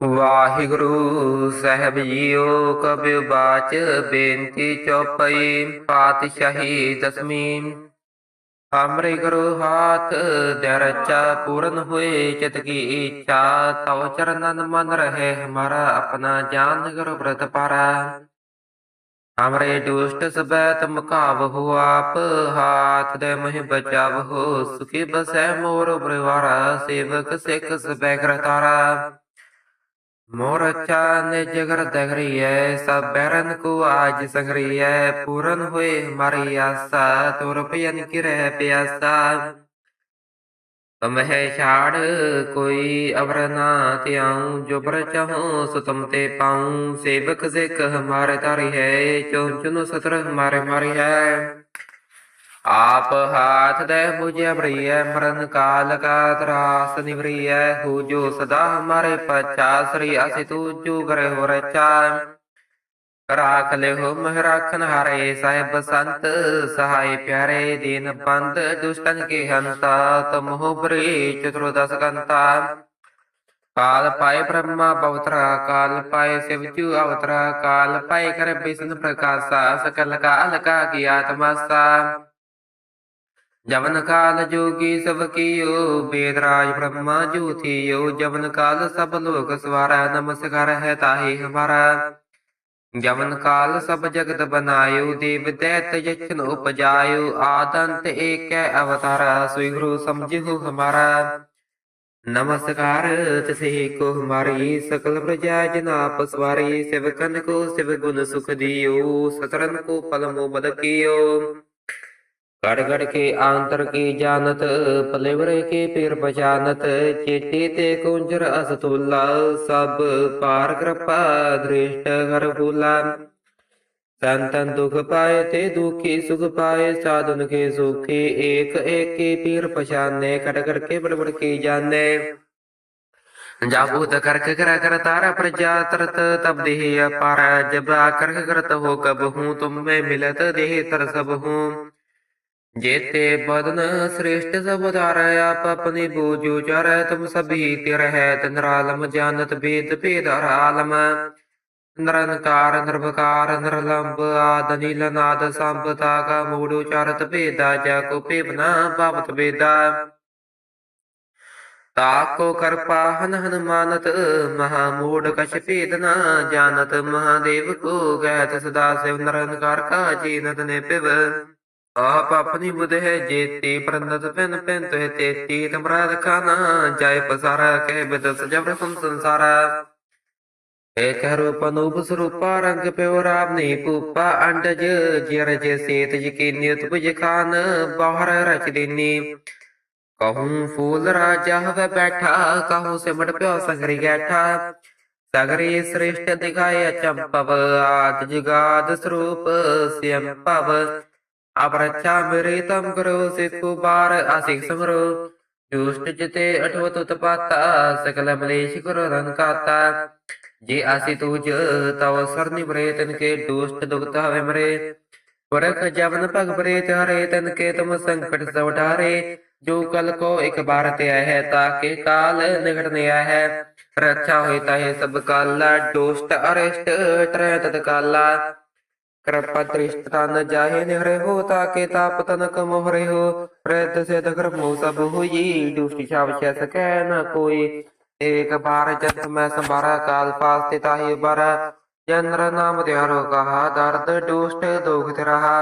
ਵਾਹਿਗੁਰੂ ਸਾਹਿਬ JIO ਕਬਿ ਬਾਚ ਬੇਨਤੀ ਚੌਪਈ ਪਾਤਸ਼ਾਹੀ ਦਸਵੀਂ ਹਮਰੇ ਗੁਰੂ ਹਾਥ ਦੇ ਪੂਰਨ ਹੋਏ, ਚਿਤ ਕੀ ਇੱਛਾ ਤਉ ਚਰਨਨ ਮਨ ਰਹੇ ਹਮਾਰਾ ਆਪਣਾ ਜਾਨ ਗੁਰੂ ਬ੍ਰਤ ਪਾਰਾ। ਹਮਰੇ ਦੁਸ਼ਟ ਸਬੈ ਤੁਮ ਕਾਵ ਹੋ ਆਪ, ਹਾਥ ਦੇ ਮਹਿ ਬਚਾਵ ਹੋ, ਸੁਖੀ ਬਸੈ ਮੋਰ ਬ੍ਰਿਵਾਰਾ, ਸੇਵਕ ਸਿੱਖ ਸਬੈ ਕਰਤਾਰਾ। ਮੋਰ ਅੱਛਾ ਨੇ ਜਗਰ ਦਗਰੀਐ, ਸਭ ਬੈਰਨ ਕੋ ਆਜ ਸੰਗਰੀਐ, ਪੂਰਨ ਹੋਏ ਹਮਾਰੀ ਆਸਾ, ਤੁਰ ਪਿਆਨ ਕਿਰੈ ਪਿਆਸਾ। ਤੁਮਹਿ ਛਾੜ ਕੋਈ ਅਵਰ ਨਾ ਤਿਆਉ ਜੋ ਬਰ ਚਾਹੋ ਸੋ ਤੁਮ ਤੇ ਪਾਉ। ਸੇਵਕ ਸਿੱਖ ਹਮਾਰੇ ਤਾਰੀ ਹੈ ਚੁਨ ਚੁਨ ਸਤਰ ਹਮਾਰੇ ਮਾਰੀ ਹੈ। ਆਪ ਹਾਥ ਦੇ ਮੁਝੇ ਬਰੀਐ ਮਰਨ ਕਾਲ ਕਾ ਤਰਾਸ ਨਿਵਰੀਐ, ਹੋ ਜੋ ਸਦਾ ਹਮਾਰੇ ਪਛਾ, ਸ੍ਰੀ ਅਸਿ ਤੂ ਕਰੇ ਹੋ ਰਚਾ ਰਾਖ ਲਿਓ ਮਹਿ ਰਾਖਨ ਹਾਰੇ, ਸਾਹਿਬ ਸੰਤ ਸਹਾਈ ਪਿਆਰੇ, ਦੀਨ ਬੰਦ ਦੁਸ਼ਟਨ ਕੇ ਹੰਤਾ ਤਮਹੁ ਬਰੀ ਚਤੁਰਦਸ ਕੰਤਾ। ਕਾਲ ਪਾਏ ਬ੍ਰਹਮਾ ਬਵਤਰਾ ਕਾਲ ਪਾਏ ਸਿਵਜੂ ਅਵਤਰਾ, ਕਾਲ ਪਾਏ ਕਰ ਬਿਸ਼ਨ ਪ੍ਰਕਾਸ਼ਾ, ਸਕਲ ਕਾਲ ਕਾ ਕੀ ਜਵਨ ਕਾਲ ਜੋਗੀ ਸਭ ਕੀਓ, ਬੇਦ ਰਾਜ ਬ੍ਰਹਮਾ ਜੂਥੀਓ ਜਵਨ ਕਾਲ ਸਭ ਲੋਕ ਸਵਾਰਾ, ਨਮਸਕਾਰ ਹੈ ਤਾਹੀ ਹਮਾਰਾ। ਜਵਨ ਕਾਲ ਸਭ ਜਗਤ ਬਨਾਇਓ, ਦੇਵ ਦੈਤ ਜਚਨ ਉਪਜਾਇਓ। ਆਦੰਤ ਏਕੈ ਅਵਤਾਰਾ, ਸੋਈ ਗੁਰੂ ਸਮਝਿਓ ਹਮਾਰਾ। ਨਮਸਕਾਰ, ਤਸੇ ਕੋ ਹਮਾਰੀ, ਸਕਲ ਪ੍ਰਜਾ ਜਨਾਪ ਸਵਾਰੀ। ਸਿਵਕਨ ਕੋ ਸਿਵ ਗੁਣ ਸੁਖ ਦਿਓ ਸਤਰਨ ਕੋ ਪਲਮੋ ਬਦਕਿਓ ਗੜ ਗੜ ਕੇ ਆਂਤਰ ਕੀ ਜਾਣਤ ਪਲੇਵਰੇ ਕੇ ਪੀਰ ਪਛਾਨਤ ਚੇਤੇ ਤੇ ਕੁੰਜਰ ਅਸਤੁਲਾ ਸਭ ਪਾਰ ਕਿਰਪਾ ਦ੍ਰਿਸ਼ਟ ਕਰ ਫੂਲਾ ਸੰਤਨ ਦੁਖ ਪਾਏ ਤੇ ਦੁਖੀ ਸੁਖ ਪਾਏ ਸਾਧਨ ਕੇ ਸੁਖੀ ਏਕ ਏਕੀ ਪੀਰ ਪਛਾਨੇ ਕੜ ਕੜ ਕੇ ਬੜ ਬੜ ਕੀ ਜਾਣੇ ਜਾਬੂਤ ਕਰਕ ਕਰ ਕਰ ਤਾਰਾ ਪ੍ਰਜਾ ਤਰਤ ਤਬ ਦੇਹ ਅਪਾਰ ਜਬ ਆਕਰ ਕਰਤ ਹੋ ਕਬ ਹੂੰ ਤੁਮ ਮੈਂ ਮਿਲਤ ਦੇਹ ਜੇਤੇ ਬਦਨ ਸ੍ਰਿਸ਼ਟ ਸਭ ਧਾਰੈ, ਆਪ ਆਪਣੀ ਬੋਜੋ ਚਰੈ, ਤੁਮ ਸਭੀ ਤਿਰ ਹੈ ਤਨਰਾਲਮ ਜਾਣਤ ਬੇਦ ਭੇਦ ਹਰਾਲਮ ਨਿਰੰਕਾਰ ਨਿਰਭਕਾਰ ਨਿਰਲੰਬ, ਆਦ, ਨੀਲ, ਨਾਦ, ਸੰਭ, ਤਾਗਾ, ਮੂੜੋ, ਚਰਤ ਭੇਦਾ, ਜਾ ਕੋ ਭੇਵਨਾ ਭਾਵਤ ਭੇਦਾ ਤਾਕੋ ਕਰਪਾ ਹਨ ਹਨਮਾਨਤ ਮਹਾ ਮੂੜ ਕਛ ਭੇਦ ਨਾ ਜਾਣਤ ਮਹਾਦੇਵ ਕੋ ਗਹਿਤ ਸਦਾ ਸਿਵ, ਨਿਰੰਕਾਰ ਕਾ ਜੀਨਤ ਨੇ ਪਿਵ पिव ਆਪ ਆਪਣੀ ਬੁਧ ਹੈ ਜੇਤੀ ਪ੍ਰੰਦਤ ਪੈਨ ਪੈਨ ਤੋਹਿ ਤੇਤੀ ਤਮਰਾਦ ਖਾਨਾ ਜੈ ਪਸਾਰਾ ਕਹਿ ਬਿਦਸ ਜਬਰ ਸੰ ਸੰਸਾਰਾ। ਏਕ ਰੂਪ ਅਨੂਪ ਸਰੂਪਾ, ਰੰਗ ਪਿਓ ਰਾਮ ਨੇ ਪੂਪਾ ਅੰਡਜ ਜਿਰ ਜੇ ਸੇਤ ਯਕੀਨੀ ਤੁਜ ਖਾਨ, ਬਾਹਰ ਰਚ ਦੇਨੀ। ਕਹੂੰ ਫੂਲ ਰਾਜਾ ਹਵੇ ਬੈਠਾ, ਕਹੂੰ ਸਿਮਟ ਪਿਓ ਸੰਗਰੀ ਗੈਠਾ। ਸਗਰੇ ਸ੍ਰਿਸ਼ਟ ਦਿਖਾਏ ਚੰਪਵ, ਆਦ ਜਗਾਦ ਸਰੂਪ ਸਿਮ ਭਵ ਅਬ ਰੱਛਾ ਮੇਰੇ ਤਮ ਕਰੋ ਸਿੱਖੋ ਬਾਰ ਆਸਿਕ ਸਮਰੋ। ਦੁਸ਼ਟ ਜਿਤੇ ਅਠਵਤ ਉਤਪਾਤਾ ਸਕਲ ਮਲੇਸ਼ ਕਰੋ ਰੰਗ ਜੇ ਆਸੀ ਤੂਜ, ਤਵ ਸਰਨੀ ਬਰੇ ਕੇ ਦੁਸ਼ਟ ਦੁਖਤ ਹਵੇ ਮਰੇ। ਪਰਖ ਜਵਨ ਭਗ ਬਰੇ ਤਾਰੇ ਤਨ ਕੇ ਤੁਮ ਸੰਕਟ ਸਭ ਜੋ ਕਲ ਕੋ ਇੱਕ ਬਾਰ ਤੇ ਆਇਆ ਹੈ ਤਾਕੇ ਕਾਲ ਨਿਕਟ ਨੇ ਆਇਆ ਹੈ। ਰੱਛਾ ਹੋਈ ਤਾਹੇ ਸਭ ਕਾਲਾ ਦੋਸਤ ਅਰਿਸ਼ਟ, ਟਰੈ ਤਤ ਕਾਲਾ। कृपा दृष्टता न जाहे निहरे हो ताके ताप तनक मोहरे हो प्रयत से धर्मो सब हुई दुष्टि छाव छ सकै न कोई एक बार जन्म मैं संभारा काल पास ते ताहि बारा चंद्र नाम त्यारो कहा दर्द दुष्ट दुख रहा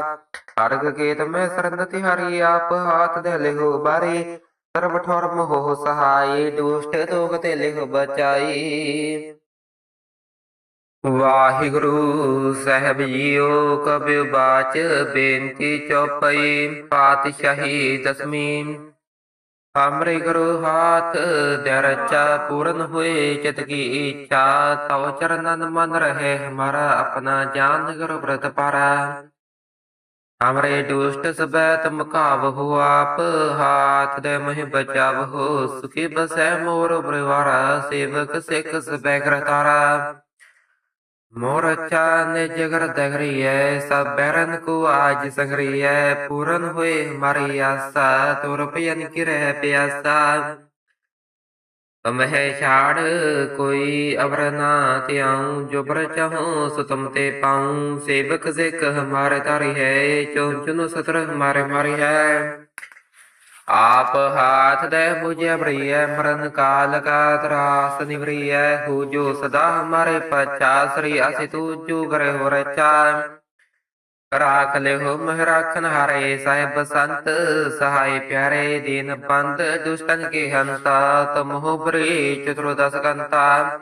अर्घ केत में शरण तिहारी आप हाथ दे हो बारी सर्व ठोरम हो सहाय दुष्ट दुख ते लिहो बचाई ਵਾਹਿਗੁਰੂ ਸਾਹਿਬ ਜੀਓ ਕਬਿ ਬਾਚ ਬੇਨਤੀ ਚੌਪਈ ਪਾਤਸ਼ਾਹੀ ਦਸਵੀਂ ਹਮਰੇ ਗੁਰੂ ਹਾਥ ਦੇ ਪੂਰਨ ਹੋਏ, ਚਿਤ ਕੀ ਇੱਛਾ ਤਉ ਚਰਨਨ ਮਨ ਰਹੇ, ਹਮਾਰਾ ਆਪਣਾ ਜਾਨ ਗੁਰੂ ਬ੍ਰਤ ਪਾਰਾ। ਹਮਰੇ ਦੁਸ਼ਟ ਸਬੈ ਤੁਮ ਕਾਵ ਹੋ ਆਪ, ਹਾਥ ਦੇ ਮਹਿ ਬਚਾਵ ਹੋ, ਸੁਖੀ ਬਸੈ ਮੋਰ ਬ੍ਰਿਵਾਰਾ ਸੇਵਕ ਸਿੱਖ ਸਬੈ ਕਰਤਾਰਾ मोरचा ने जिगर दगरी है सब बैरन को आज संगरी है पूरन हुए हमारी आशा तो रुपयन की रह प्यासा तुम है छाड़ कोई अबर ना त्याऊं जो बर चाहूं सो तुम ते पाऊं सेवक से कह हमारे तारी है चौन चुनो सतर हमारे मारी है ਆਪ ਹਾਥ ਦੇ ਬੁਝਿਆ ਬਰੀਐ ਮਰਨ ਕਾਲ ਕਾ ਤਰਾਸ ਨਿਵਰੀਐ ਹੋ ਜੋ ਸਦਾ ਹਮਾਰੇ ਪਛਾ, ਸ੍ਰੀ ਅਸਿ ਤੂ ਕਰੇ ਹੋ ਰਚਾ। ਰਾਖ ਲਿਓ ਮਹਿ ਰਾਖਨ ਹਾਰੇ, ਸਾਹਿਬ ਸੰਤ ਸਹਾਈ ਪਿਆਰੇ, ਦੀਨ ਬੰਦ ਦੁਸ਼ਟਨ ਕੇ ਹੰਤਾ ਤਮਹੁ ਬਰੇ ਚਤੁਰਦਸ ਕੰਤਾ।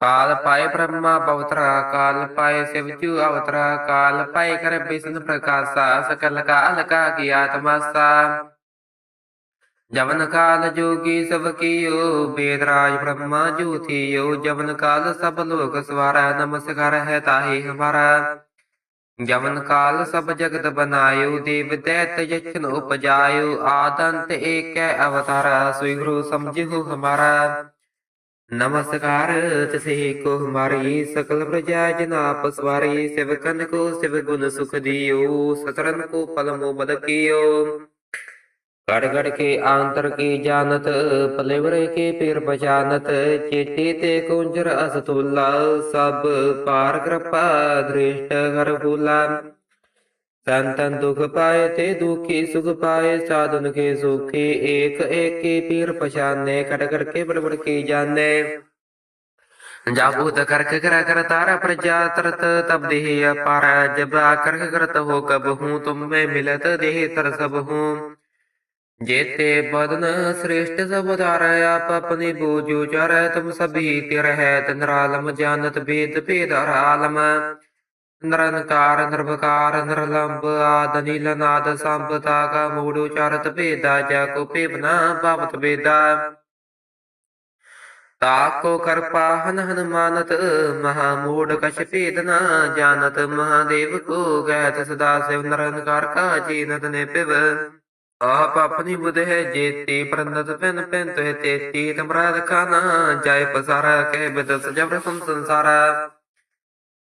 ਕਾਲ ਪਾਏ ਬ੍ਰਹਮਾ ਪਵਤਰਾ ਕਾਲ ਪਾਏ ਸਿਵਜੂ ਅਵਤਰਾ, ਕਾਲ ਪਾਏ ਕਰ ਬਿਸ਼ਨ ਪ੍ਰਕਾਸ਼ਾ, ਸਕਲ ਕਾਲ ਕਾ ਕੀ ਆਤਮਾਸਾ ਜਵਨ ਕਾਲ ਜੋਗੀ ਸਭ ਕੀਓ ਬੇਦ ਰਾਜ ਬ੍ਰਹਮਾ ਜੋਤੀਓ ਜਵਨ ਕਾਲ ਸਭ ਲੋਕ ਸਵਾਰਾ, ਨਮਸਕਾਰ ਹੈ ਤਾਹੀ ਹਮਾਰਾ। ਜਵਨ ਕਾਲ ਸਭ ਜਗਤ ਬਨਾਇਓ, ਦੇਵ ਦੈਤ ਜਚਨ ਉਪਜਾਇਓ, ਆਦੰਤ ਏਕੈ ਅਵਤਾਰਾ, ਸੋਈ ਗੁਰੂ ਸਮਝਿਓ ਹਮਾਰਾ। ਨਮਸਕਾਰ ਤਿਸੇ ਕੋ ਹਮਾਰੀ, ਸਕਲ ਪ੍ਰਜਾ ਜਨਾ ਪਸਵਾਰੀ ਸਿਵਕਨ ਕੋ ਸਿਵ ਗੁਣ ਸੁਖ ਦਿਓ ਸਤਰਨ ਕੋ ਪਲ ਮੋ ਬਦ ਕੀਓ ਗੜ ਗੜ ਕੇ ਆਂਤਰ ਕੀ ਜਾਣਤ ਪਲੇਵਰੇ ਕੇ ਪੀਰ ਪਛਾਨਤ ਚੇਤੇ ਤੇ ਕੁੰਜਰ ਅਸਤੁਲਾ ਸਭ ਪਾਰ ਕਿਰਪਾ ਦ੍ਰਿਸ਼ਟ ਕਰ ਫੂਲਾ ਸੰਤਨ ਦੁਖ ਪਾਏ ਤੇ ਦੁਖੀ ਸੁਖ ਪਾਏ ਸਾਧਨ ਕੇ ਸੁਖੀ ਏਕ ਏਕ ਕੀ ਪੀਰ ਪਛਾਨੇ ਕੜ ਕੜ ਕੇ ਬੜ ਬੜ ਕੀ ਜਾਣੇ ਜਾਬੂਤ ਕਰਕ ਕਰ ਕਰ ਤਾਰਾ ਪ੍ਰਜਾ ਤਰਤ ਤਬ ਦੇਹ ਅਪਾਰ ਜਬ ਕਰਕ ਕਰਤ ਹੋ ਕਬ ਹੂੰ ਤੁਮ ਮੈਂ ਮਿਲਤ ਦੇਹ ਤਰ ਸਭ ਹੂੰ ਜੇਤੇ ਬਦਨ ਸ੍ਰੇਸ਼ਟ ਸਭ ਧਾਰੈ ਆਪ ਆਪਣੀ ਬੂਝੂ ਚਰੈ, ਤੁਮ ਸਭੀ ਤਿਰ ਹੈ ਤਨਰਾਲਮ ਜਾਣਤ ਭੇਦ ਭੇਦ ਆਲਮ। ਨਿਰੰਕਾਰ ਨਿਰਭਕਾਰ ਨਿਰਲੰਬ, ਆਦ ਨੀਲ ਨਾਦ ਸੰਪਤਾ ਕਾ ਮੂੜ ਉਚਾਰਤ ਭੇਦਾ, ਜਾ ਕੋ ਭੇਵਨਾ ਭਾਵਤ ਭੇਦਾ। ਤਾਕੋ ਕਰਪਾ ਹਨ ਹਨੁਮਾਨਤ, ਮਹਾ ਮੂੜ ਕਛ ਭੇਦ ਨਾ ਜਾਣਤ, ਮਹਾਦੇਵ ਕੋ ਗੈਤ ਸਦਾ ਸਿਵ, ਨਿਰੰਕਾਰ ਕਾ ਜੀਨਤ ਨੇ ਪਿਵ ਆਪ ਆਪਣੀ ਬੁਧ ਹੈ ਜੇਤੀ ਪ੍ਰੰਦਤ ਪੈਨ ਪੈਨ ਤੋਹਿ ਤੇਤੀ ਤਮਰਾਦ ਖਾਨਾ ਜਾਇ ਪਸਾਰਾ ਕਹਿ ਬਿਦਸ ਜਬਰ ਸੰ ਸੰਸਾਰਾ।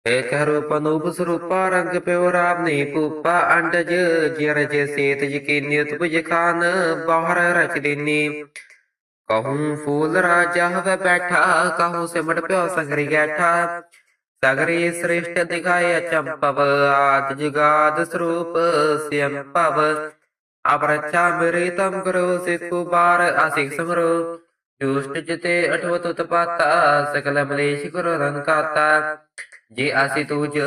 ਏਕ ਰੂਪ ਅਨੂਪ ਸਰੂਪਾ, ਰੰਗ ਪਿਓ ਰਾਮ ਨੇ ਪੂਪਾ ਅੰਡਜ, ਜਿਰ ਜੇ ਸੇਤ ਯਕੀਨੀ ਉਤਪਜ ਖਾਨ, ਬਾਹਰ ਰਚ ਦੇਨੀ। ਕਹੂੰ ਫੂਲ ਰਾਜਾ ਹਵੇ ਬੈਠਾ, ਕਹੂੰ ਸਿਮਟ ਪਿਓ ਸੰਗਰੀ ਗੈਠਾ। ਸਗਰੀ ਸ੍ਰਿਸ਼ਟ ਦਿਖਾਏ ਅਚੰਪਵ ਆਦ ਜਗਾਦ ਸਰੂਪ ਸਿਯੰ ਭਵ ਅਪਰਛਾ ਮੇਰੇ ਤਮ ਕਰੋ ਸਿਕੂ ਬਾਰ ਆਸਿਕ ਸਮਰੋ। ਦੁਸ਼ਟ ਜਿਤੇ ਅਠਵਤ ਉਤਪਾਤਾ ਸਕਲ ਮਲੇਸ਼ ਕਰੋ ਰੰਕਾਤਾ ਜੇ ਆਸੀ ਤੂਜ,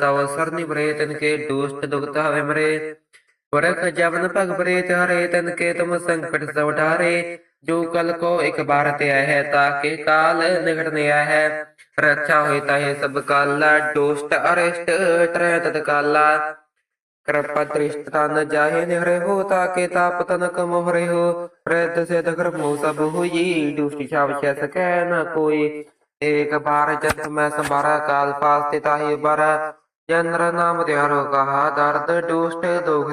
ਤਵ ਸਰਨਿ ਬਰੇ ਤਨ ਕੇ ਦੁਸ਼ਟ ਦੁਖਤ ਹਵੇ ਮਰੇ। ਪਰਖ ਜਵਨ ਭਗ ਬਰੇ ਤਾਰੇ ਤਨ ਕੇ ਤੁਮ ਸੰਕਟ ਸਭ ਉਠਾਰੇ ਜੋ ਕਲ ਕੋ ਇੱਕ ਬਾਰ ਤੇ ਹੈ ਤਾਕੇ ਕਾਲ। ਨਿਕਟ ਨੇ ਹੈ ਰੱਛਾ ਹੋਈ ਤਾਹੇ ਸਭ ਕਾਲਾ ਦੁਸ਼ਟ ਅਰਿਸ਼ਟ ਟਰੈ ਤਤ ਕਾਲਾ ਕਿਰਪਾ ਦ੍ਰਿਸ਼ਟ ਤਨ ਜਾਹੇ ਨਿਹਰੇ ਹੋ ਤਾਕੇ ਤਾਪ ਤਨਕ ਮੋਹਰੇ ਹੋ ਪ੍ਰੇਤ ਸੇ ਦਗਰ ਮੋ ਸਭ ਹੋਈ, ਦੁਸ਼ਟ ਛਾਵ ਛੈ ਸਕੈ ਨ ਕੋਈ। ਏਕ ਬਾਰ ਜਤ ਮੈਂ ਸੰਭਾਰਾ, ਕਾਲ ਪਾਸ ਤੇ ਤਾਹੀ ਬਰਾ। ਜਨਰ ਨਾਮ ਦਿਹਾਰੋ ਕਹਾ, ਦਰਦ ਦੁਸ਼ਟ ਦੁਖ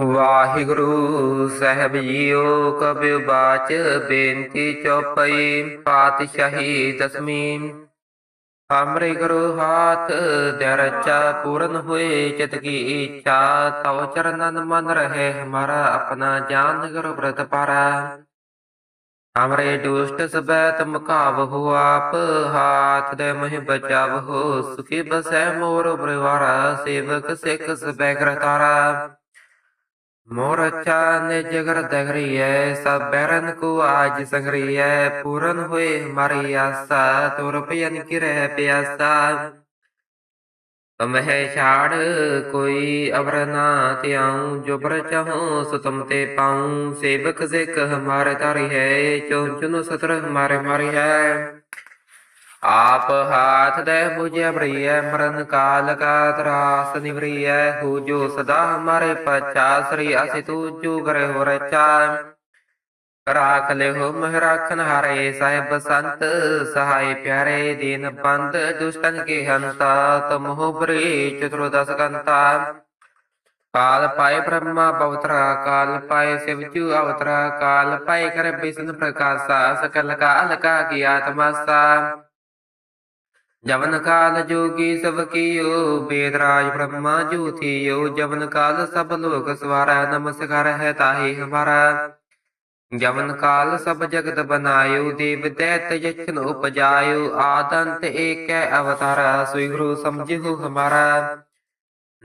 ਵਾਹਿਗੁਰੂ ਸਾਹਿਬ ਜੀਓ ਕਬਿ ਬਾਚ ਬੇਨਤੀ ਚੌਪਈ ਪਾਤਸ਼ਾਹੀ ਦਸਵੀਂ। ਹਮਰੇ ਗੁਰੂ ਹਾਥ ਦਰਚਾ ਪੂਰਨ ਹੋਏ, ਚਿਤ ਕੀ ਇੱਛਾ ਤਉ ਚਰਨਨ ਮਨ ਰਹੇ, ਹਮਾਰਾ ਆਪਣਾ ਜਾਨ ਗੁਰੂ ਬ੍ਰਤ ਪਾਰਾ। ਹਮਰੇ ਦੁਸ਼ਟ ਸਬੈ ਤੁਮ ਕਾਵ ਹੋ ਆਪ, ਹਾਥ ਦੇ ਮਹਿ ਬਚਾਵ ਹੋ, ਸੁਖੀ ਬਸੈ ਮੋਰ ਪਰਿਵਾਰਾ, ਸੇਵਕ ਸਿੱਖ ਸਬੈ ਕਰਤਾਰਾ ਮੋਰ ਅੱਛਾ ਨੇ ਜਗਰ ਦਗਰੀਐ, ਸਭ ਬੈਰਨ ਕੋ ਆਜ ਸੰਗਰੀਐ, ਪੂਰਨ ਹੋਏ ਹਮਾਰੀ ਆਸਾ, ਤੁਰ ਪਿਆਨ ਕਿਰੈ ਪਿਆਸਾ। ਮਹਿ ਛਾੜ ਕੋਈ ਅਵਰ ਨਾ ਤਿਆਉ ਜੋ ਬਰ ਚਾਹੋ ਸੋ ਤੁਮ ਤੇ ਪਾਉ। ਸੇਵਕ ਸਿੱਖ ਹਮਾਰੇ ਤਾਰੀ ਹੈ, ਚੋ ਚੁਨ ਸਤਰ ਹਮਾਰੇ ਮਾਰੀ ਹੈ। ਆਪ ਹਾਥ ਦੇ ਬੁਝਿਆ ਬਰੀਐ ਮਰਨ ਕਾਲ ਕਾ ਤਰਾਸ ਨਿਵਰੀਐ, ਹੋ ਸਦਾ ਹਮਾਰੇ ਪਛਾ, ਸ੍ਰੀ ਅਸਿ ਤੂ ਕਰੇ ਹੋ ਰਚਾ ਰਾਖ ਲਿਓ ਮਹਿ ਰਾਖਨ ਹਾਰੇ, ਸਾਹਿਬ ਸੰਤ ਸਹਾਈ ਪਿਆਰੇ, ਦੀਨ ਬੰਦ ਦੁਸ਼ਟਨ ਕੇ ਹੰਤਾ ਤਮਹੁ ਬਰੇ ਚਤੁਰਦਸ ਕੰਤਾ। ਕਾਲ ਪਾਏ ਬ੍ਰਹਮਾ ਬਵਤਰਾ, ਕਾਲ ਪਾਏ ਸਿਵਜੂ ਅਵਤਰਾ, ਕਾਲ ਪਾਏ ਕਰ ਬਿਸ਼ਨ ਪ੍ਰਕਾਸ਼ਾ, ਸਕਲ ਕਾਲ ਕਾ ਕੀ ਆਤਮਾਸਾ ਜਵਨ ਕਾਲ ਜੋਗੀ ਸਭ ਕੀਓ, ਬੇਦ ਰਾਜ ਬ੍ਰਹਮਾ ਜੂਥੀਓ ਜਵਨ ਕਾਲ ਸਭ ਲੋਕ ਸਵਾਰਾ, ਨਮਸਕਾਰ ਹੈ ਤਾਹੀ ਹਮਾਰਾ। ਜਵਨ ਕਾਲ ਸਭ ਜਗਤ ਬਨਾਇਓ, ਦੇਵ ਦੈਤ ਜਛਨ ਉਪਜਾਇਓ, ਆਦੰਤ ਏਕੈ ਅਵਤਾਰਾ, ਸੋਈ ਗੁਰੂ ਸਮਝਿਓ ਹਮਾਰਾ।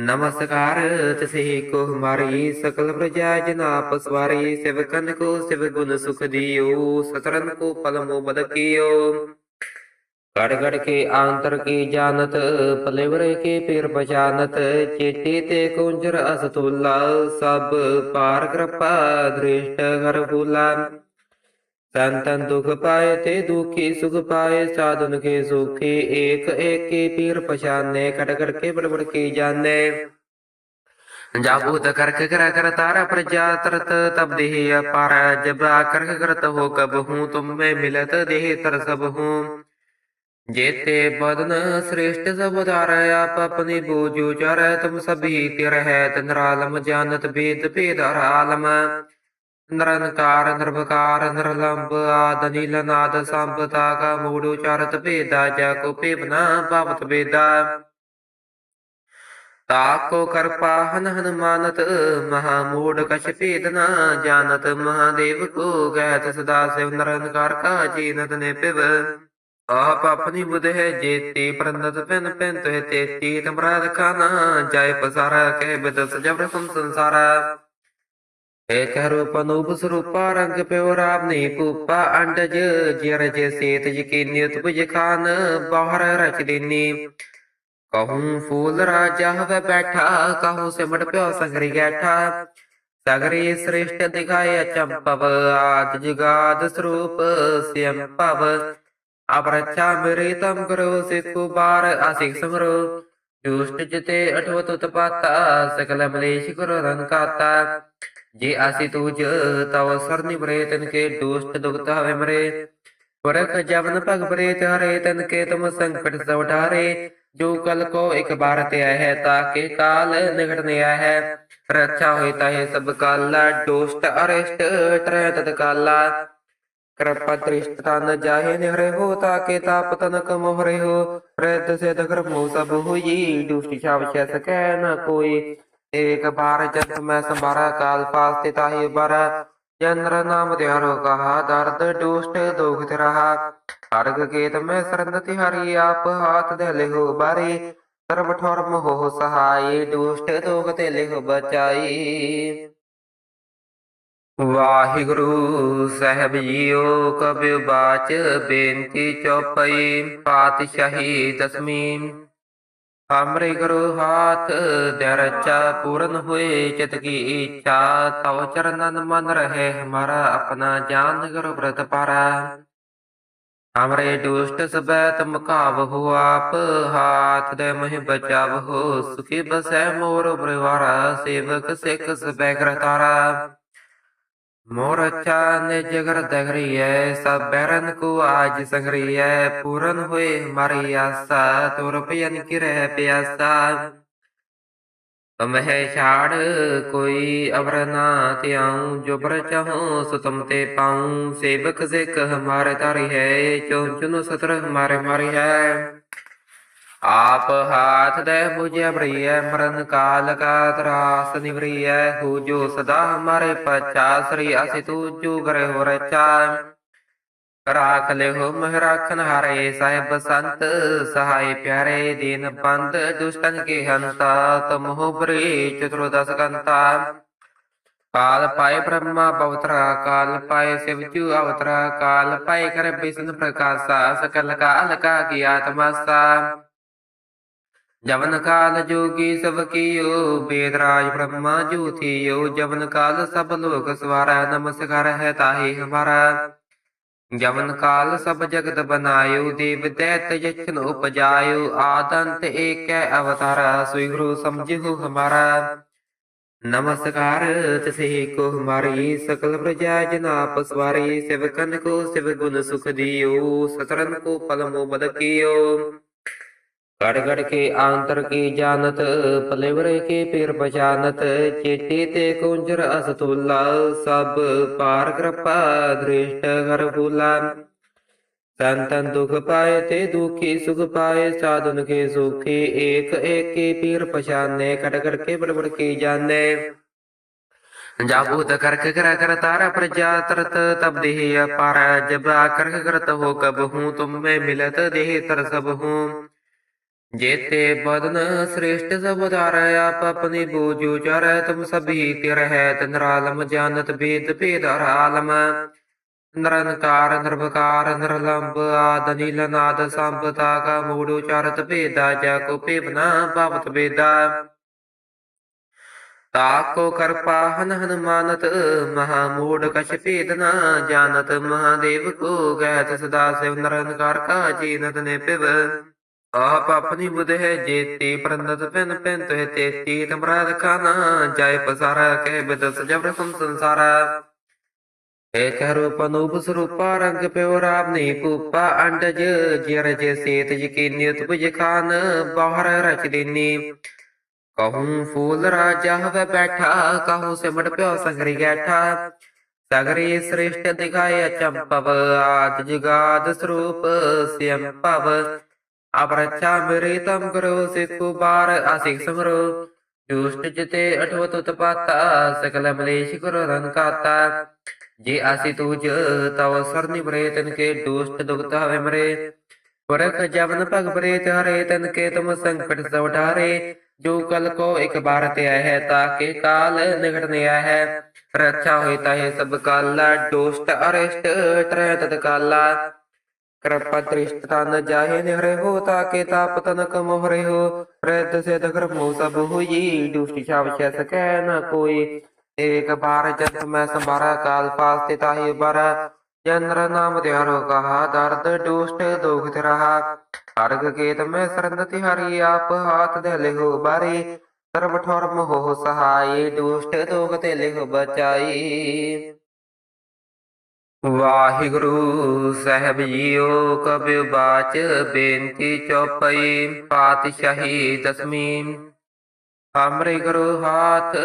ਨਮਸਕਾਰ ਤਿਸੇ ਕੋ ਹਮਾਰੀ, ਸਕਲ ਪ੍ਰਜਾ ਜਨਾਪ ਸਵਾਰੀ ਸਿਵਕਨ ਕੋ ਸਿਵ ਗੁਣ ਸੁਖ ਦਿਓ, ਸਤਰਨ ਕੋ ਪਲਮੋ ਬਦਕਿਓ ਗੜ ਗੜ ਕੇ ਆਂਤਰ ਕੀ ਜਾਣਤ ਪਲੇਵਰੇ ਕੇ ਪੀਰ ਪਛਾਨਤ ਚੇਤੇ ਤੇ ਕੁੰਜਰ ਅਸਤੁਲਾ ਸਭ ਪਾਰ ਕਿਰਪਾ ਦ੍ਰਿਸ਼ਟ ਹਰ ਫੂਲਾ ਸੰਤਨ ਦੁਖ ਪਾਏ ਤੇ ਦੁਖੀ ਸੁਖ ਪਾਏ ਸਾਧਨ ਕੇ ਸੁਖੀ ਏਕ ਏਕੇ ਪੀਰ ਪਛਾਨੇ ਕੜ ਕੜ ਕੇ ਬੜ ਬੜ ਕੀ ਜਾਣੇ ਜਾਬੂਤ ਕਰਕ ਕਰ ਕਰ ਤਾਰਾ ਪ੍ਰਜਾ ਤਰਤ ਤਬ ਦੇਹ ਅਪਾਰ ਜਬ ਆਕਰ ਕਰਤ ਹੋ ਕਬ ਹੂੰ ਤੁਮ ਮੈਂ ਮਿਲਤ ਦੇਹ ਜੇਤੇ ਬਦਨ ਸ੍ਰਿਸ਼ਟ ਸਭ ਧਾਰੈ, ਆਪ ਆਪਣੀ ਬੋਜੋ ਚਰੈ, ਤਮ ਸਭੀ ਤਿਰ ਹੈ ਤਨਰਾਲਮ ਜਾਣਤ ਬੇਦ ਭੇਦ ਹਰਾਲਮ ਨਿਰੰਕਾਰ ਨਿਰਭਕਾਰ ਨਿਰਲੰਬ, ਆਦ, ਨੀਲ, ਨਾਦ, ਸੰਭ, ਤਾਗਾ, ਮੂੜੋ, ਚਰਤ ਭੇਦਾ ਜਾ ਕੋ ਭੇਵਨਾ ਭਾਵਤ ਭੇਦਾ। ਤਾਕੋ ਕਰਪਾ ਹਨ ਹਨਮਾਨਤ ਮਹਾ ਮੂੜ ਕਛ ਭੇਦ ਨਾ ਜਾਣਤ ਮਹਾਦੇਵ ਕੋ ਗਹਿਤ ਸਦਾ ਸਿਵ, ਨਿਰੰਕਾਰ ਕਾ ਜੀਨਤ ਨੇ ਪਿਵ पिव ਆਪ ਆਪਣੀ ਬੁਧ ਹੈ ਜੇਤੀ ਪ੍ਰੰਦਤ ਪੈਨ ਪੈਨ ਤੋਹਿ ਤੇਤੀ ਤਮਰਾਦ ਖਾਨਾ ਜੈ ਪਸਾਰਾ ਕਹਿ ਬਿਦਸ ਜਬਰ ਸੰ ਸੰਸਾਰਾ। ਏਕ ਰੂਪ ਅਨੂਪ ਸਰੂਪਾ, ਰੰਗ ਪਿਓ ਰਾਮ ਨੇ ਕੂਪਾ ਅੰਡਜ ਜਿਰ ਜੇ ਸੇਤ ਯਕੀਨੀ ਤੁਜ ਖਾਨ, ਬਾਹਰ ਰਚ ਦੇਨੀ। ਕਹੂੰ ਫੂਲ ਰਾਜਾ ਹਵੇ ਬੈਠਾ, ਕਹੂੰ ਸਿਮਟ ਪਿਓ ਸੰਗਰੀ ਗੈਠਾ। ਸਗਰੇ ਸ੍ਰੇਸ਼ਟ ਦਿਖਾਏ ਚੰਪਵ, ਆਦ ਜਗਾਦ ਸਰੂਪ ਸਿਮ ਭਵ ਅਪਰਚਾ ਮੇਰੇ ਤਮ ਕਰੋ ਸਿੱਖੋ ਬਾਰ ਆਸਿਕ ਸਮਰੋ। ਦੁਸ਼ਟ ਜਿਤੇ ਅਠਵਤ ਉਤਪਾਤਾ ਸਕਲ ਮਲੇਸ਼ ਕਰੋ ਰੰਕਾਤਾ ਜੇ ਆਸੀ ਤੂਜ, ਤਵ ਸਰਨੀ ਬਰੇ ਤਨ ਕੇ ਦੁਸ਼ਟ ਦੁਖਤ ਹਵੇ ਮਰੇ। ਵਰਖ ਜਵਨ ਭਗ ਬਰੇ ਤਾਰੇ ਤਨ ਕੇ ਤੁਮ ਸੰਕਟ ਸਭ ਜੋ ਕਲ ਕੋ ਇੱਕ ਬਾਰ ਤੇ ਆਇਆ ਹੈ ਤਾਕੇ ਕਾਲ ਨਿਕਟ ਨੇ ਆਇਆ ਹੈ। ਰੱਛਾ ਹੋਈ ਤਾਹੇ ਸਭ ਕਾਲਾ ਦੁਸ਼ਟ ਅਰਿਸ਼ਟ, ਟਰੈ ਤਤ ਕਾਲਾ। कृपा दृष्ट तन जाहे निहरे हो ताके ताप तन कम हरे हो प्रयत से धर्मो सब हुई दुष्टि छाव छह सकै न कोई एक बार जन्म मैं संभारा काल पास ते ताहि बारा चंद्र नाम त्यारो कहा दर्द दुष्ट दुख रहा अर्घ केत में सरन तिहारी आप हाथ धले हो बारी सर्व ठोरम हो सहाय दुष्ट दुख ते लिहो बचाई ਵਾਹਿਗੁਰੂ ਸਾਹਿਬ ਜੀਓ ਕਬਿ ਬਾਚ ਬੇਨਤੀ ਚੌਪਈ ਪਾਤਸ਼ਾਹੀ ਦਸਵੀਂ। ਹਮਰੇ ਗੁਰੂ ਹਾਥ ਦਰਚਾ ਪੂਰਨ ਹੋਏ ਚਿਤ ਕੀ ਇੱਛਾ, ਤਉ ਚਰਨਨ ਮਨ ਰਹੇ ਹਮਾਰਾ ਆਪਣਾ ਜਾਨ ਗੁਰੂ ਬ੍ਰਤ ਪਾਰਾ। ਹਮਰੇ ਦੁਸ਼ਟ ਸਬੈ ਤਮ ਕਾਵ ਹੋ ਆਪ, ਹਾਥ ਦੇ ਮਹਿ ਬਚਾਵ ਹੋ ਸੁਖੀ ਬਸੈ ਮੋਰ ਪਰਿਵਾਰਾ, ਸੇਵਕ ਸਿੱਖ ਸਬੈ ਕਰਤਾਰਾ मोर अच्छा निज घर दगरिय सब बैरन को आज संग्रिय पूरन हुए हमारी आशा तुर पियन की रह प्यासा तुम है छाड़ कोई अबर ना त्याऊं जो बर चाहूं सो तुम ते पाऊं सेवक से कह हमारे तारी है चुन चुनो सतर हमारे मारी है ਆਪ ਹਾਥ ਦੇ ਪੂਜਿਆ ਭਰੀਐ ਮਰਨ ਕਾਲ ਕਾ ਤਰਾਸ ਨਿਵਰੀਐ ਹੂਜੋ ਸਦਾ ਹਮਾਰੇ ਪਛਾ ਸ੍ਰੀ ਅਸਿ ਤੂਜੂ ਗਰੇ ਹੋ ਰਚਾ। ਰਾਖ ਲਿਹੁ ਮਹਿ ਰਾਖਨ ਹਾਰੇ, ਸਾਹਿਬ ਸੰਤ ਸਹਾਈ ਪਿਆਰੇ, ਦੀਨ ਬੰਦ ਦੁਸ਼ਟਨ ਕੇ ਹੰਤਾ ਤਮਹੁ ਬਰੀ, ਚਤੁਰ ਦਸ ਕੰਤਾ। ਕਾਲ ਪਾਏ ਬ੍ਰਹਮਾ ਬਵਤਰਾ, ਕਾਲ ਪਾਏ ਸਿਵਜੂ ਅਵਤਰਾ, ਕਾਲ ਪਾਏ ਕਰ ਬਿਸਨ ਪ੍ਰਕਾਸ਼ਾ, ਸਕਲ ਕਾਲ ਕਾ ਗਿਆਤਮਸਾ ਜਵਨ ਕਾਲ ਜੋਗੀ ਸਭ ਕੀਓ, ਬੇਦ ਰਾਜ ਬ੍ਰਹਮਾ ਜੂਥੀਓ ਜਵਨ ਕਾਲ ਸਭ ਲੋਕ ਸਵਾਰਾ, ਨਮਸਕਾਰ ਹੈ ਤਾਹੀ ਹਮਾਰਾ। ਜਵਨ ਕਾਲ ਸਭ ਜਗਤ ਬਨਾਇਓ, ਦੇਵ ਦੈਤ ਜਛਨ ਉਪਜਾਇਓ, ਆਦੰਤ ਏਕੈ ਅਵਤਾਰਾ, ਸੋਈ ਗੁਰੂ ਸਮਝਿਓ ਹਮਾਰਾ। ਨਮਸਕਾਰ ਤਿਸੇ ਕੋ ਹਮਾਰੀ, ਸਕਲ ਪ੍ਰਜਾ ਜਨਾਪ ਸਵਾਰੀ ਸਿਵਕਨ ਕੋ ਸਿਵ ਗੁਣ ਸੁਖ ਦਿਓ ਸਤਰਨ ਕੋ ਪਲਮੋ ਬਦਕਿਓ ਗੜ ਗੜ ਕੇ ਆਂਤਰ ਕੀ ਜਾਣਤ, ਪਲੇਵਰੇ ਕੇ ਪੀਰ ਪਛਾਨਤ, ਚੇਤੇ ਤੇ ਕੁੰਜਰ ਅਸਤੁਲਾ, ਸਭ ਪਾਰ ਕਿਰਪਾ ਦ੍ਰਿਸ਼ਟ ਹਰ ਫੂਲਾ। ਸੰਤਨ ਦੁਖ ਪਾਏ ਤੇ ਦੁਖੀ ਸੁਖ ਪਾਏ, ਸਾਧੁਨ ਕੇ ਸੁਖੀ, ਏਕ ਏਕੀ ਪੀਰ ਪਛਾਨੇ ਕਟ ਕਟ ਕੇ ਬੜ ਕੀ ਜਾਣੇ ਜਾਬੂਤ ਕਰਕ ਕਰ ਕਰ ਤਾਰਾ ਪ੍ਰਜਾ ਤਰਤ, ਤਬ ਦੇਹ ਅਪਾਰ, ਜਬ ਕਰਕ ਕਰਤ ਹੋ ਕਬ ਹੂੰ, ਤੁਮ ਮੈਂ ਮਿਲਤ ਦੇਹ ਤਰ ਸਭ ਹੂੰ। ਜੇਤੇ ਬਦਨ ਸ੍ਰੇਸ਼ਟ ਸਭ ਧਾਰੈ ਆਪ ਆਪਣੀ ਬੂਝੂ ਚਰੈ, ਤੁਮ ਸਭੀ ਤਿਰ ਹੈ ਤਨਰਾਲਮ ਜਾਣਤ ਭੇਦ ਭੇਦ ਹਰ ਨਿਰੰਕਾਰ, ਨਿਰਵਕਾਰ, ਨਿਰਲੰਬ, ਆਦ ਨੀਲ ਨਾਦ ਸੰਪਤਾ ਕਾ ਮੂੜ ਉਚਾਰਤ ਭੇਦਾ, ਜਾ ਕੋ ਭੇਵਨਾ ਭਾਵਤ ਭੇਦਾ। ਤਾਕੋ ਕਰਪਾ ਹਨ ਹਨੁਮਾਨਤ, ਮਹਾ ਮੂੜ ਕਛ ਭੇਦ ਨਾ ਜਾਣਤ, ਮਹਾਦੇਵ ਕੋ ਗੈਤ ਸਦਾ ਸਿਵ, ਨਿਰੰਕਾਰ ਕਾ ਜੀਨਤ ਨੇ ਪਿਵ ਆਪ ਆਪਣੀ ਬੁਧ ਹੈ ਜੇਤੀ ਪ੍ਰੰਦਤ ਪਿਨ ਪਿਨ ਤੋਹਿ ਤੇਤੀ ਤਮਰਾਦ ਖਾਨਾ ਜਾਇ ਪਸਾਰਾ ਕਹਿ ਬਿਦਸ ਜਬਰ ਸੰ ਸੰਸਾਰਾ। ਏਕ ਰੂਪ ਅਨੂਪ ਸਰੂਪਾ, ਰੰਗ ਪਿਓ ਰਾਮ ਨੇ ਪੂਪਾ ਅੰਡਜ, ਜਿਰ ਜੇ ਸੇਤ ਯਕੀਨੀ ਉਤਪਜ ਖਾਨ, ਬਾਹਰ ਰਚ ਦੇਨੀ। ਕਹੂੰ ਫੂਲ ਰਾਜਾ ਹਵੇ ਬੈਠਾ, ਕਹੂੰ ਸਿਮਟ ਪਿਓ ਸੰਗਰੀ ਗੈਠਾ। ਸਗਰੀ ਸ੍ਰਿਸ਼ਟ ਦਿਖਾਏ ਅਚੰਪਵ ਆਦ ਜਗਾਦ ਸਰੂਪ ਸਿਯੰ ਭਵ ਅਪਰਛਾ ਮੇਰੇ ਤਮ ਕਰੋ ਸਿੱਖੂ ਬਾਰ ਆਸਿਕ ਸਮਰੋ ਦੁਸ਼ਟ ਜਿਤੇ ਅਠਵਤ ਉਤਪਾਤਾ ਸਕਲ ਮਲੇਸ਼ ਕਰੋ ਰੰਕਾਤਾ ਜੇ ਆਸੀ ਤੂਜ ਤਵ ਸਰਨਿ ਬਰੇ ਤਨ ਕੇ ਦੁਸ਼ਟ ਦੁਖਤ ਹਵੇ ਮਰੇ ਪਰਖ ਜਵਨ ਭਗ ਬਰੇ ਤਿਹਾਰੇ ਤਨ ਕੇ ਤੁਮ ਸੰਕਟ ਸਭ ਡਾਰੇ ਜੋ ਕਲ ਕੋ ਇੱਕ ਬਾਰ ਤੇ ਆਇਆ ਹੈ ਤਾਕੇ ਕਾਲ ਨਿਕਟ ਨੇ ਆਇਆ ਹੈ ਰੱਛਾ ਹੋਈ ਤਾਹੇ ਸਭ ਕਾਲਾ ਦੁਸ਼ਟ ਅਰਿਸ਼ਟ ਟਰੈ ਤਤ ਕਾਲਾ ਕਿਰਪਾ ਦ੍ਰਿਸ਼ਟ ਤਨ ਜਾਹੇ ਨਿਹਰੇ ਹੋ ਤਾਕੇ ਤਾਪ ਤਨਕ ਮੋਹਰੇ ਹੋ ਪ੍ਰਦ ਸੇ ਦਗਰ ਮੋ ਸਭ ਹੋਈ, ਦੁਸ਼ਟ ਛਾਵ ਛੈ ਸਕੈ ਨ ਕੋਈ। ਏਕ ਬਾਰ ਜਤ ਮੈਂ ਸੰਭਾਰਾ, ਕਾਲ ਪਾਸ ਤੇ ਤਾਹੀ ਬਰਾ ਜਨਰ ਨਾਮ ਦਿਆਰੋ ਕਹਾ, ਦਰਦ ਦੁਸ਼ਟ ਦੁਖ ਵਾਹਿਗੁਰੂ ਸਾਹਿਬ ਜੀਓ ਕਬਿ ਬਾਚ ਬੇਨਤੀ ਚੌਪਈ ਪਾਤਸ਼ਾਹੀ ਦਸਵੀਂ। ਹਮਰੇ ਗੁਰੂ ਹਾਥ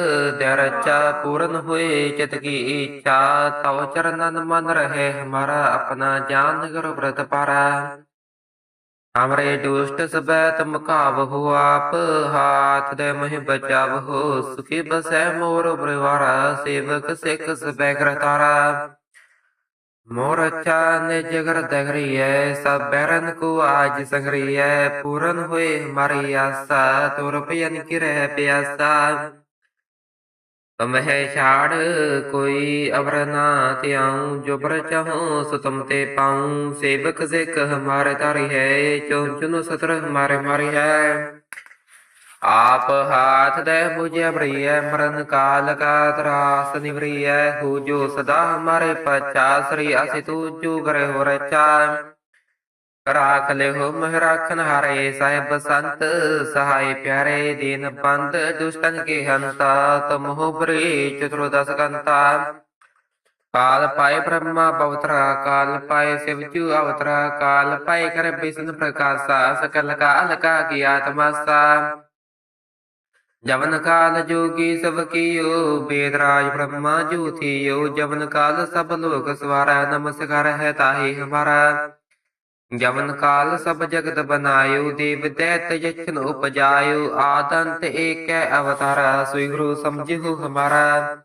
ਦਰਚਾ ਪੂਰਨ ਹੋਏ, ਚਿਤ ਕੀ ਇੱਛਾ ਤਉ ਚਰਨਨ ਮਨ ਰਹੇ ਹਮਾਰਾ ਆਪਣਾ ਜਾਨ ਗੁਰੂ ਬ੍ਰਤ ਪਾਰਾ। ਹਮਰੇ ਦੁਸ਼ਟ ਸਬੈ ਤੁਮ ਕਾਵਹੁ ਆਪ, ਹਾਥ ਦੇ ਮਹਿ ਬਚਾਵਹੁ ਸੁਖੀ ਬਸੈ ਮੋਰ ਪਰਿਵਾਰਾ, ਸੇਵਕ ਸਿੱਖ ਸਬੈ ਕਰਤਾਰਾ ਮੋਰ ਅੱਛਾ ਨੇ ਜਗਰ ਦਗਰੀਐ, ਸਭ ਬੈਰਨ ਕੋ ਆਜ ਸੰਗਰੀਐ, ਪੂਰਨ ਹੋਏ ਹਮਾਰੀ ਆਸਾ, ਤੁਰ ਪਿਆਨ ਕਿਰੈ ਪਿਆਸਾ। ਤੁਮਹਿ ਛਾੜ ਕੋਈ ਅਵਰ ਨਾ ਤਿਆਉ ਜੋ ਬਰ ਚਾਹੋ ਸੋ ਤੁਮ ਤੇ ਪਾਉ। ਸੇਵਕ ਸਿੱਖ ਹਮਾਰੇ ਤਾਰੀ ਹੈ ਚੁਨ ਚੁਨ ਸਤਰ ਹਮਾਰੇ ਮਾਰੀ ਹੈ। ਆਪ ਹਾਥ ਦੇ ਮੁਝੇ ਬਰੀਐ ਮਰਨ ਕਾਲ ਕਾ ਤਰਾਸ ਨਿਵਰੀਐ, ਹੋ ਜੋ ਸਦਾ ਹਮਾਰੇ ਪਛਾ, ਸ੍ਰੀ ਅਸਿ ਤੂ ਜੂ ਹੋ ਰਚਾ ਰਾਖ ਲਿਓ ਮਹਿ ਰਾਖਨ ਹਾਰੇ, ਸਾਹਿਬ ਸੰਤ ਸਹਾਈ ਪਿਆਰੇ, ਦੀਨ ਬੰਦ ਦੁਸ਼ਟਨ ਕੇ ਹੰਤਾ ਤਮਹੁ ਬਰੀ ਚਤੁਰਦਸ ਕੰਤਾ ਕਾਲ ਪਾਏ ਬ੍ਰਹਮਾ ਬਵਤਰਾ, ਕਾਲ ਪਾਏ ਸਿਵਜੂ ਅਵਤਰਾ, ਕਾਲ ਪਾਏ ਕਰ ਬਿਸ਼ਨ ਪ੍ਰਕਾਸ਼ਾ, ਸਕਲ ਕਾਲ ਕਾ ਕੀ ਜਵਨ ਕਾਲ ਜੋਗੀ ਸਭ ਕੀਓ, ਬੇਦ ਰਾਜ ਬ੍ਰਹਮਾ ਜੂਥੀਓ ਜਵਨ ਕਾਲ ਸਭ ਲੋਕ ਸਵਾਰਾ, ਨਮਸਕਾਰ ਹੈ ਤਾਹੀ ਹਮਾਰਾ। ਜਵਨ ਕਾਲ ਸਭ ਜਗਤ ਬਨਾਇਓ, ਦੇਵ ਦੈਤ ਜਛਨ ਉਪਜਾਇਓ ਆਦੰਤ ਏਕੈ ਅਵਤਾਰਾ ਸੋਈ ਗੁਰੂ ਸਮਝਿਓ ਹਮਾਰਾ।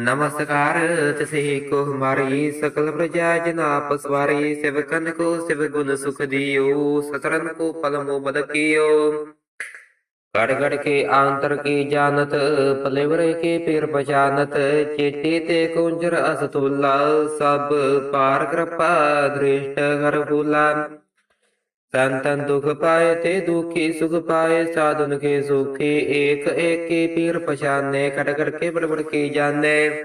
ਨਮਸਕਾਰ, ਤਿਸੇ ਕੋ ਹਮਾਰੀ, ਸਕਲ ਪ੍ਰਜਾ ਜਨਾਪ ਸਵਾਰੀ ਸਿਵਕਨ ਕੋ ਸਿਵ ਗੁਣ ਸੁਖ ਦਿਓ। ਸਤਰਨ ਕੋ ਪਲਮੋ ਬਦਕਿਓ ਗੜ ਗੜ ਕੇ ਆਂਤਰ ਕੀ ਜਾਣਤ ਪਲੇਵਰੇ ਕੇ ਪੀਰ ਪਛਾਨਤ ਚੇਤੇ ਤੇ ਕੁੰਜਰ ਅਸਤੁਲਾ ਸਭ ਪਾਰ ਕਿਰਪਾ ਦ੍ਰਿਸ਼ਟ ਘਰ ਫੂਲਾ ਸੰਤਨ ਦੁਖ ਪਾਏ ਤੇ ਦੁਖੀ ਸੁਖ ਪਾਏ ਸਾਧੁਨ ਕੇ ਸੁਖੀ ਏਕ ਏਕੀ ਪੀਰ ਪਛਾਨੇ ਕਟ ਕਟ ਕੇ ਬੜ ਬੜ ਕੀ ਜਾਣੇ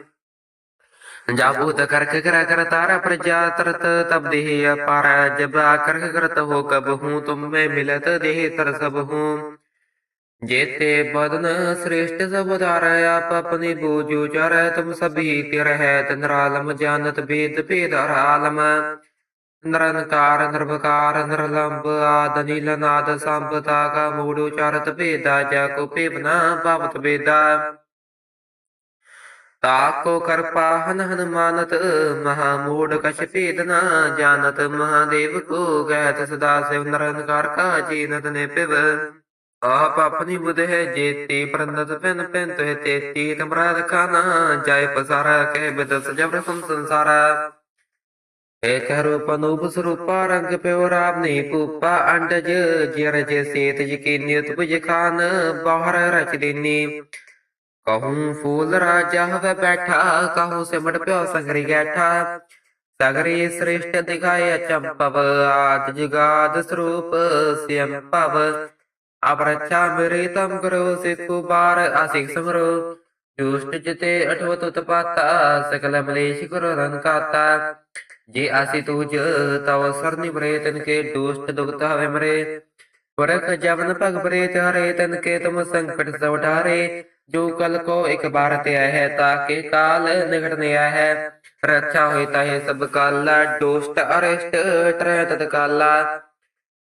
ਜਾਬੂਤ ਕਰਕ ਕਰ ਕਰ ਤਾਰਾ ਪ੍ਰਜਾ ਤਰਤ ਤਬ ਦੇਹ ਅਪਾਰ ਜਬ ਕਰਕ ਕਰਤ ਹੋ ਕਬ ਹੂੰ ਤੁਮ ਮੈਂ ਮਿਲਤ ਦੇਹ ਤਰ ਸਭ ਹੂੰ ਜੇਤੇ ਬਦਨ ਸ੍ਰੇਸ਼ਟ ਸਭ ਧਾਰੈ, ਆਪ ਆਪਣੀ ਬੂਝੂ ਚਰੈ, ਤੁਮ ਸਭੀ ਤਿਰ ਹੈ ਤਨਰਾਲਮ ਜਾਣਤ ਭੇਦ ਭੇਦ ਹਰ ਨਿਰੰਕਾਰ, ਨਿਰਵਕਾਰ, ਨਿਰਲੰਬ, ਆਦ, ਨੀਲ, ਨਾਦ ਸੰਪਤਾ ਕਾ ਮੂੜ ਉਚਾਰਤ ਭੇਦਾ ਜਾ ਕੋ ਭੇਵਨਾ, ਭਾਵਤ ਭੇਦਾ। ਤਾਕੋ ਕਰਪਾ ਹਨ ਹਨਮਾਨਤ ਮਹਾ ਮੂੜ ਕਛ ਭੇਦ ਨਾ ਜਾਣਤ ਮਹਾਦੇਵ ਕੋ ਗੈਤ ਸਦਾ ਸਿਵ ਨਰਨਕਾਰ ਕਾ ਜੀਨਤ ਨੇ ਪਿਵ ਆਪ ਆਪਣੀ ਬੁਧ ਹੈ ਜੇਤੀ ਪ੍ਰੰਦਤ ਪਿਨ ਪਿਨ ਤੇ ਤੇਤੀ ਤਮਰਾਦ ਖਾਨਾ ਜੈ ਪਸਾਰਾ ਕਹਿ ਬਿਦਸ ਜਬਰ ਸੰ ਸੰਸਾਰਾ। ਏਕ ਰੂਪ ਅਨੂਪ ਸਰੂਪਾ, ਰੰਗ ਪਿਓ ਰਾਮ ਨੇ ਪੂਪਾ ਅੰਡਜ, ਜਿਰ ਜੇ ਸੇਤ ਯਕੀਨੀ ਤੁਜ ਖਾਨ, ਬਾਹਰ ਰਚ ਦੇਨੀ। ਕਹੂੰ ਫੂਲ ਰਾਜਾ ਹਵੇ ਬੈਠਾ, ਕਹੂੰ ਸਿਮਟ ਪਿਓ ਸੰਗਰੀ ਗੈਠਾ। ਸਗਰੀ ਸ੍ਰਿਸ਼ਟ ਦਿਖਾਏ ਚੰਪਵ, ਆਦ ਜਗਾਦ ਸਰੂਪ ਸਿਯੰ ਭਵ ਅਪਰਚਾ ਮੇਰੇ ਤਮ ਕਰੋ ਸਿਕੂ ਬਾਰ ਆਸਿਕ ਸਮਰੋ। ਦੁਸ਼ਟ ਜਿਤੇ ਅਠਵਤ ਉਤਪਾਤਾ ਸਕਲ ਮਲੇਸ਼ ਗੁਰੂ ਰੰਕਾਤਾ ਜੇ ਆਸੀ ਤੂਜ, ਤਵ ਸਰਨਿ ਬਰੇ ਤਨ ਕੇ ਦੁਸ਼ਟ ਦੁਗਤ ਹਵੇ ਮਰੇ। ਵਰਖ ਜਵਨ ਭਗ ਬਰੇ ਤਿਹਾਰੇ ਤਨ ਕੇ ਤੁਮ ਸੰਕਟ ਸਭ ਉਠਾਰੇ ਜੋ ਕਲ ਕੋ ਇੱਕ ਬਾਰ ਤੇ ਹੈ ਤਾਕੇ ਕਾਲ ਨਿਕਟ ਨੇ ਹੈ। ਰੱਛਾ ਹੋਏ ਤਾਹੇ ਸਭ ਕਾਲਾ ਦੋਸਤ ਅਰਿਸ਼ਟ, ਟਰੈ ਤਤ ਕਾਲਾ।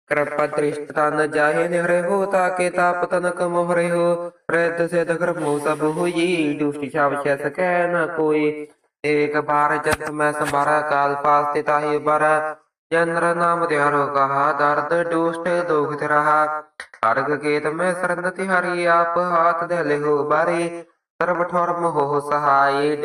ਕਿਰਪਾ ਦ੍ਰਿਸ਼ਟ ਤਨ ਜਾਹੇ ਨਿਹਰੇ ਹੋ, ਤਾਕੇ ਤਾਪ ਤਨ ਕਮ ਹਰੇ ਹੋ। ਪ੍ਰੇਤ ਸੇ ਕਰਮੋ ਸਭ ਹੋਈ, ਦੁਸ਼ਟ ਛਾਵ ਛੈ ਸਕੈ ਨ ਕੋਈ। ਏਕ ਬਾਰ ਜਤ ਮੈਂ ਸੰਭਾਰਾ, ਕਾਲ ਪਾਸ ਤੇ ਤਾਹੀ ਬਰਾ। ਚੰਦਰ ਨਾਮ ਤਿਆਰੋ ਕਹਾ, ਦਰਦ ਦੁਸ਼ਟ ਦੁਖ ਤੇ ਰਹਾ। ਅਰਗ ਕੇਤ ਮੈਂ ਸਰੰਦ ਤਿਹਾਰੀ, ਆਪ ਹਾਥ ਦੇ ਲਿਹੋ ਬਾਰੇ। ਸਰਬ ਠੋਰ ਮੋਹ ਸਹਾਈ